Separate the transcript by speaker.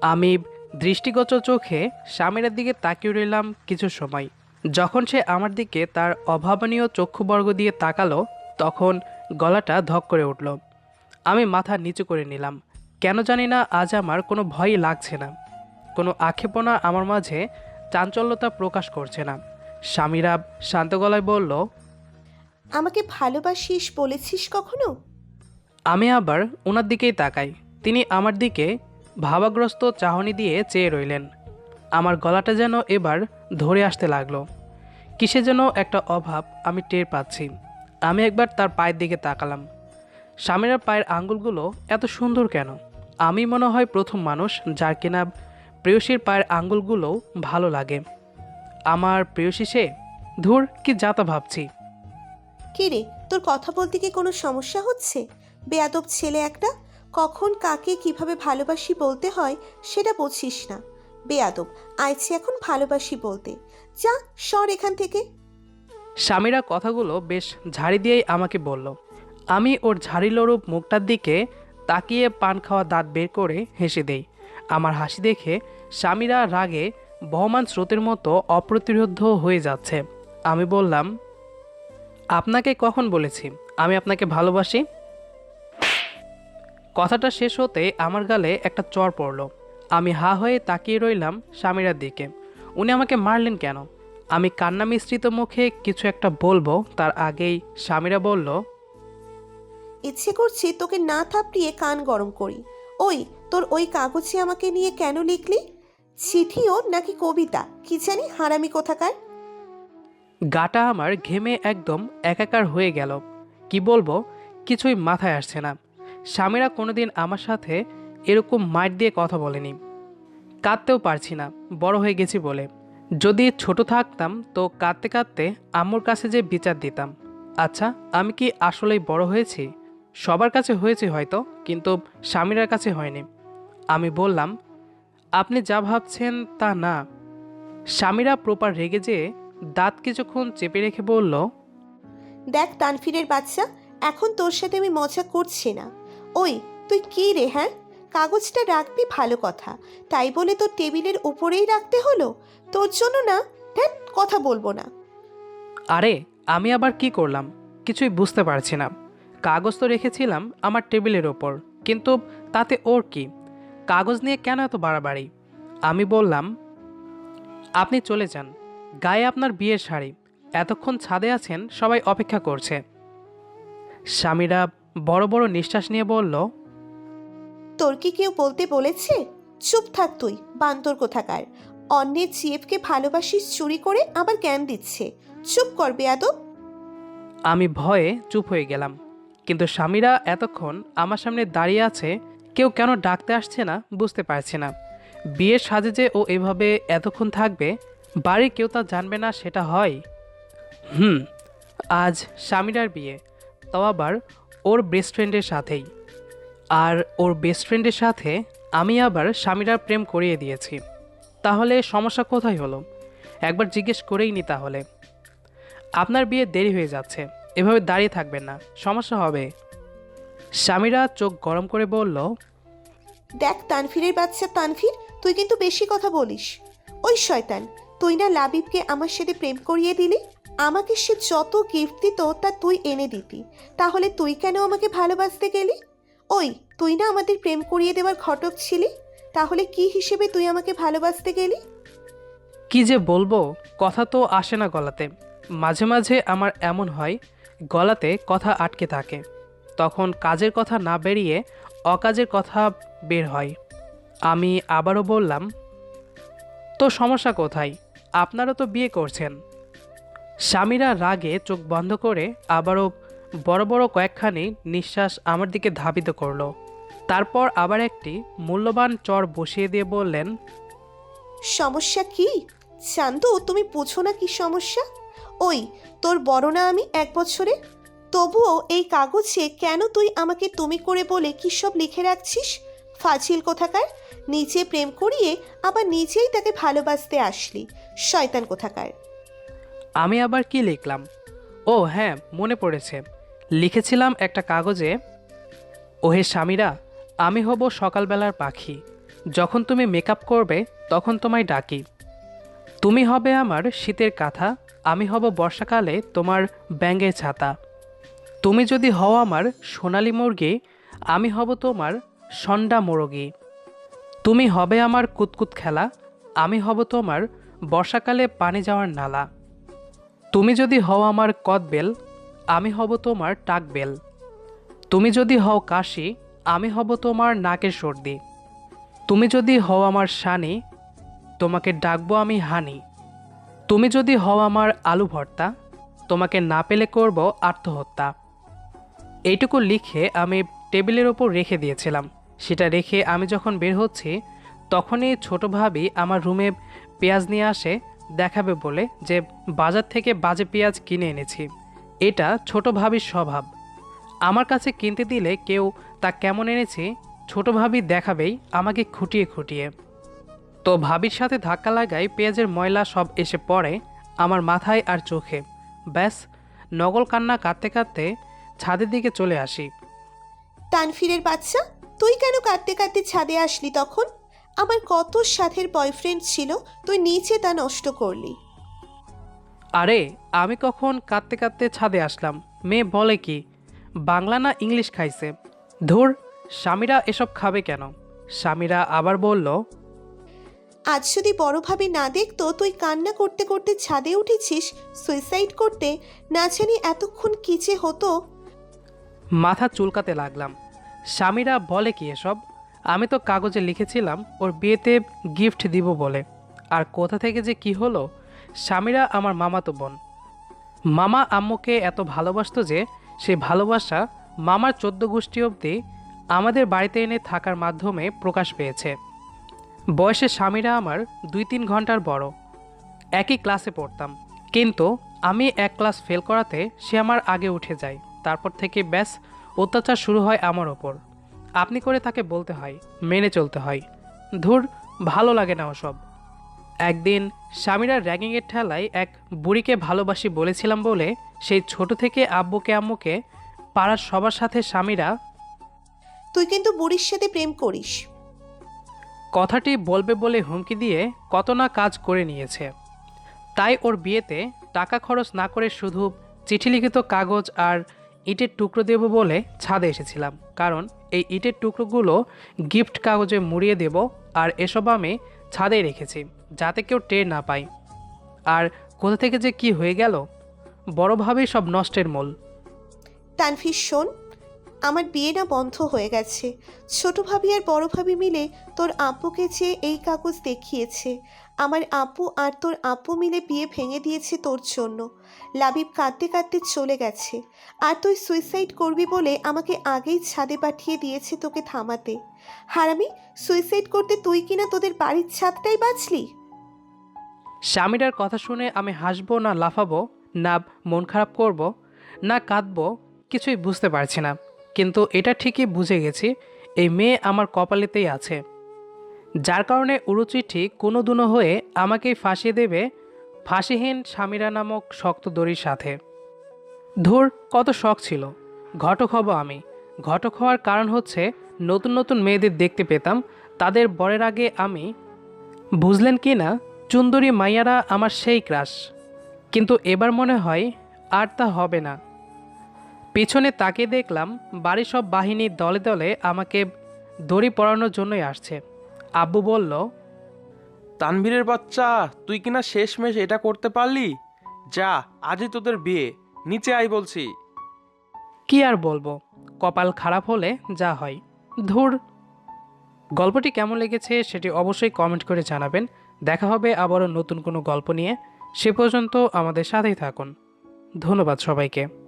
Speaker 1: আমি দৃষ্টিগোচর চোখে স্বামীর দিকে তাকিয়ে রইলাম কিছু সময়। যখন সে আমার দিকে তার অভাবনীয় চক্ষুবর্গ দিয়ে তাকালো তখন গলাটা ধক করে উঠল। আমি মাথা নিচু করে নিলাম। কেন জানি না আজ আমার কোনো ভয়ই লাগছে না। কোনো আক্ষেপণা আমার মাঝে চাঞ্চল্যতা প্রকাশ করছে না। স্বামীরা শান্ত গলায় বলল
Speaker 2: আমাকে ভালোবাসিস বলেছিস কখনো?
Speaker 1: আমি আবার ওনার দিকেই তাকাই। তিনি আমার দিকে ভাবাগ্রস্ত চাহনি দিয়ে চেয়ে রইলেন। আমার গলাটা যেন এবার ধরে আসতে লাগল। কিসে যেন একটা অভাব আমি টের পাচ্ছি। আমি একবার তার পায়ের দিকে তাকালাম। স্বামীরার পায়ের আঙ্গুলগুলো এত সুন্দর কেন? আমি মনে হয় প্রথম মানুষ যার কিনা প্রেয়সীর পায়ের আঙ্গুলগুলোও ভালো লাগে। আমার প্রেয়সী সে? ধুর, কি যাতা ভাবছি।
Speaker 2: কি রে তোর কথা বলতে কি কোনো সমস্যা হচ্ছে? বেয়াদব ছেলে একটা? কখন কাকে কীভাবে ভালোবাসি বলতে হয়, সেটা বুঝিস না। বেয়াদব, আইছি এখন ভালোবাসি বলতে। যা, সর এখান থেকে।
Speaker 1: স্বামীরা কথাগুলো বেশ ঝাড়ি দিয়েই আমাকে বলল। আমি ওর ঝাড়িলরূপ মুখটার দিকে তাকিয়ে পান খাওয়া দাঁত বের করে হেসে দেই। আমার হাসি দেখে স্বামীরা রাগে বহমান স্রোতের মতো অপ্রতিরোধ হয়ে যাচ্ছে। আমি বললাম, আপনাকে কখন বলেছি? আমি আপনাকে ভালোবাসি? কথাটা শেষ হতে আমার গালে একটা চর পড়ল। আমি হা হয়ে তাকিয়ে রইলাম স্বামীরার দিকে। উনি আমাকে মারলেন কেন? আমি কান্না মিশ্রিত মুখে কিছু একটা বলব তার আগেই স্বামীরা বলল
Speaker 2: ইচ্ছে করছে তোকে না থাপড়িয়ে কান গরম করি। ওই তোর ওই কাগজে আমাকে নিয়ে কেন লিখলি? চিঠিও নাকি কবিতা? কি জানি হারামি কোথাকার?
Speaker 1: গাটা আমার ঘেমে একদম একাকার হয়ে গেল। কি বলব? কিছুই মাথায় আসছে না। স্বামীরা কোনোদিন আমার সাথে এরকম মাইট দিয়ে কথা বলেনি। কাঁদতেও পারছি না, বড় হয়ে গেছি বলে। যদি ছোট থাকতাম তো কাঁদতে কাঁদতে আম্মুর কাছে যে বিচার দিতাম। আচ্ছা আমি কি আসলেই বড় হয়েছি? সবার কাছে হয়েছি হয়তো, কিন্তু স্বামীরার কাছে হয়নি। আমি বললাম, আপনি যা ভাবছেন তা না। স্বামীরা প্রপার রেগে যেয়ে দাঁত কিছুক্ষণ চেপে রেখে বলল,
Speaker 2: দেখ তানফিরের বাচ্চা, এখন তোর সাথে আমি মজা করছি না। ওই, তুই কি রে হ্যাঁ? কাগজটা রাখবি ভালো কথা। তাই বলে তোর টেবিলের উপরেই রাখতে হলো? তোর জন্য না ধ্যাত কথা বলব না।
Speaker 1: আরে, আমি আবার কি করলাম? কিছুই বুঝতে পারছি না। কাগজ তো রেখেছিলাম আমার টেবিলের ওপর, কিন্তু তাতে ওর কি? কাগজ নিয়ে কেন এত বাড়াবাড়ি? আমি বললাম, আপনি চলে যান। গায়ে আপনার বিয়ের শাড়ি। এতক্ষণ ছাদে আছেন, সবাই অপেক্ষা করছে। স্বামীরা বড় বড় নিঃশ্বাস নিয়ে বলল
Speaker 2: তোর কি কেউ বলতে বলেছে? চুপ থাক তুই বান্তর কোথাকার অন্যের চিএফকে ভালোবাসিস চুরি করে আবার জ্ঞান দিচ্ছে। চুপ কর বেয়াদব।
Speaker 1: আমি ভয়ে চুপ হয়ে গেলাম। কিন্তু স্বামীরা এতক্ষণ আমার সামনে দাঁড়িয়ে আছে কেউ কেন ডাকতে আসছে না বুঝতে পারছে না। বিয়ের সাজে যে ও এভাবে এতক্ষণ থাকবে বাড়ির কেউ তা জানবে না সেটা হয়। হুম আজ স্বামীরার বিয়ে। তাও আবার ওর বেস্ট ফ্রেন্ডের সাথেই। আর ওর বেস্ট ফ্রেন্ডের সাথে আমি আবার স্বামীরা প্রেম করিয়ে দিয়েছি। তাহলে সমস্যা কোথায় হলো? একবার জিজ্ঞেস করেই নি তাহলে। আপনার বিয়ে দেরি হয়ে যাচ্ছে, এভাবে দাঁড়িয়ে থাকবেন না, সমস্যা হবে। স্বামীরা চোখ গরম করে বলল,
Speaker 2: দেখ তানফিরের বাচ্চা তানফির তুই কিন্তু বেশি কথা বলিস। ওই শয়তান, তুই না লাবিবকে আমার সাথে প্রেম করিয়ে দিলি? আমাকে সে যত গিফট দিত, তা তুই এনে দিতি। তাহলে তুই কেন আমাকে ভালোবাসতে গেলি? ওই, তুই না আমাদের প্রেম করিয়ে দেওয়ার ঘটক ছিলি। তাহলে কি হিসেবে তুই আমাকে ভালোবাসতে গেলি?
Speaker 1: কি যে বলব, কথা তো আসে না গলাতে। মাঝে মাঝে আমার এমন হয়, গলাতে কথা আটকে থাকে। তখন কাজের কথা না বেরিয়ে অকাজের কথা বের হয়। আমি আবারও বললাম, তো সমস্যা কোথায়? আপনারা তো বিয়ে করছেন। স্বামীরা রাগে চোখ বন্ধ করে আবারও বড় বড় কয়েকখানি নিঃশ্বাস আমার দিকে ধাবিত করল। তারপর আবার একটি মূল্যবান চর বসিয়ে দিয়ে বললেন,
Speaker 2: সমস্যা কি? চান্দু, তুমি বোঝো না কি সমস্যা? ওই, তোর বড় না আমি এক বছরে? তবুও এই কাগজে কেন তুই আমাকে তুমি করে বলে কি সব লিখে রাখছিস? ফাজিল কোথাকার? নিজে প্রেম করিয়ে আবার নিজেই তাকে ভালোবাসতে আসলি। শয়তান কোথাকার?
Speaker 1: আমি আবার কি লিখলাম? ও হ্যাঁ মনে পড়েছে। লিখেছিলাম একটা কাগজে, ওহে স্বামীরা, আমি হব সকালবেলার পাখি। যখন তুমি মেকআপ করবে, তখন তোমায় ডাকি। তুমি হবে আমার শীতের কাঁথা, আমি হব বর্ষাকালে তোমার ব্যাঙের ছাতা। তুমি যদি হও আমার সোনালি মুরগি, আমি হব তোমার সন্ডা মোরগি। তুমি হবে আমার কুতকুত খেলা, আমি হব তোমার বর্ষাকালে পানি যাওয়ার নালা। তুমি যদি হও আমার কদবেল, আমি হব তোমার টাকবেল। তুমি যদি হও কাশি, আমি হব তোমার নাকের সর্দি। তুমি যদি হও আমার শানি, তোমাকে ডাকবো আমি হানি। তুমি যদি হও আমার আলু ভর্তা, তোমাকে না পেলে করব আত্মহত্যা। এইটুকু লিখে আমি টেবিলের ওপর রেখে দিয়েছিলাম। সেটা রেখে আমি যখন বের হচ্ছি, তখনই ছোট ভাবি আমার রুমে পেঁয়াজ নিয়ে আসে দেখাবে বলে যে বাজার থেকে বাজে পেঁয়াজ কিনে এনেছি। এটা ছোট ভাবির স্বভাব। আমার কাছে কিনতে দিলে কেউ তা কেমন এনেছি, ছোট ভাবি দেখাবেই আমাকে খুঁটিয়ে খুঁটিয়ে। তো ভাবির সাথে ধাক্কা লাগাই পেঁয়াজের ময়লা সব এসে পড়ে আমার মাথায় আর চোখে। ব্যাস, নগল কান্না কাঁদতে কাঁদতে ছাদের দিকে চলে আসি।
Speaker 2: তানফিরের বাচ্চা, তুই কেন কাঁদতে কাঁদতে ছাদে আসলি তখন? আমার কত সাথের বয়ফ্রেন্ড ছিল তুই নিচে তা নষ্ট করলি।
Speaker 1: আরে আমি কখন কাঁদতে কাঁদতে ছাদে আসলাম। মেয়ে বলে কি বাংলা না ইংলিশ খাইছে? ধুর স্বামীরা এসব খাবে কেন? স্বামীরা আবার বলল
Speaker 2: আজ যদি বড়ভাবে না দেখতো তুই কান্না করতে করতে ছাদে উঠেছিস সুইসাইড করতে না জানি এতক্ষণ কিচে হতো।
Speaker 1: মাথা চুলকাতে লাগলাম। স্বামীরা বলে কি এসব? আমি তো কাগজে লিখেছিলাম, ওর বিয়েতে গিফট দিব বলে। আর কোথা থেকে যে কি হলো? স্বামীরা আমার মামাতো বোন। মামা আম্মুকে এত ভালোবাসতো যে, সে ভালোবাসা মামার চোদ্দ গোষ্ঠী অবধি আমাদের বাড়িতে এনে থাকার মাধ্যমে প্রকাশ পেয়েছে। বয়সে স্বামীরা আমার দুই তিন ঘণ্টার বড়। একই ক্লাসে পড়তাম। কিন্তু আমি এক ক্লাস ফেল করাতে সে আমার আগে উঠে যায়। তারপর থেকে ব্যাস, অত্যাচার শুরু হয় আমার ওপর। আপনি করে তাকে বলতে হয় মেনে চলতে হয়। ধুর ভালো লাগে না ওসব। একদিন স্বামীরা র্যাগিংয়ের ঠেলায় এক বুড়িকে ভালোবাসি বলেছিলাম বলে সেই ছোট থেকে আব্বুকে আম্মুকে পাড়ার সবার সাথে স্বামীরা
Speaker 2: তুই কিন্তু বুড়ির সাথে প্রেম করিস।
Speaker 1: কথাটি বলবে বলে হুমকি দিয়ে কত না কাজ করে নিয়েছে। তাই ওর বিয়েতে টাকা খরচ না করে শুধু চিঠি লিখিত কাগজ আর ইটের টুকরো দেব বলে ছাদে এসেছিলাম, কারণ এই ইটের টুকরোগুলো গিফট কাগজে মুড়িয়ে দেব আর এসব আমি ছাদে রেখেছি, যাতে কেউ টের না পায়। আর কোথা থেকে যে কি হয়ে গেল? বড়ভাবেই সব নষ্টের মূল।
Speaker 2: তানফির শোন আমার বিয়ে না বন্ধ হয়ে গেছে। ছোট ভাবি আর বড় ভাবি মিলে তোর আব্বুকে যে এই কাগজ দেখিয়েছে। আমার আব্বু আর তোর আব্বু মিলে বিয়ে ভেঙে দিয়েছে তোর জন্য। লাবিব কাঁদতে কাঁদতে চলে গেছে। আর তুই সুইসাইড করবি বলে আমাকে আগেই ছাদে পাঠিয়ে দিয়েছে তোকে থামাতে। হারামি, সুইসাইড করতে তুই কিনা তোদের বাড়ির ছাদটাই বাঁচলি?
Speaker 1: স্বামীটার কথা শুনে আমি হাসবো না, লাফাবো, না মন খারাপ করব, না কাঁদবো, কিছুই বুঝতে পারছি না। কিন্তু এটা ঠিকই বুঝে গেছি, এই মেয়ে আমার কপালেতেই আছে। যার কারণে উড়ুচিঠি কোনো দুনো হয়ে আমাকেই ফাঁসিয়ে দেবে ফাঁসিহীন স্বামীরা নামক শক্ত দড়ির সাথে। ধুর, কত শখ ছিল। ঘটক হব আমি। ঘটক হওয়ার কারণ হচ্ছে নতুন নতুন মেয়েদের দেখতে পেতাম, তাদের বরের আগে আমি। বুঝলেন কি না, চুন্দরী মাইয়ারা আমার সেই ক্রাশ। কিন্তু এবার মনে হয় আর তা হবে না। পেছনে তাকে দেখলাম বাড়ির সব বাহিনীর দলে দলে আমাকে দড়ি পড়ানোর জন্যই আসছে। আব্বু বলল
Speaker 3: তানভীরের বাচ্চা তুই কিনা শেষমেশ এটা করতে পারলি? যা আজই তোদের বিয়ে। নিচে আই বলছি।
Speaker 1: কি আর বলব কপাল খারাপ হলে যা হয়। ধুর গল্পটি কেমন লেগেছে সেটি অবশ্যই কমেন্ট করে জানাবেন। দেখা হবে আবারও নতুন কোনো গল্প নিয়ে। সে পর্যন্ত আমাদের সাথেই থাকুন। ধন্যবাদ সবাইকে।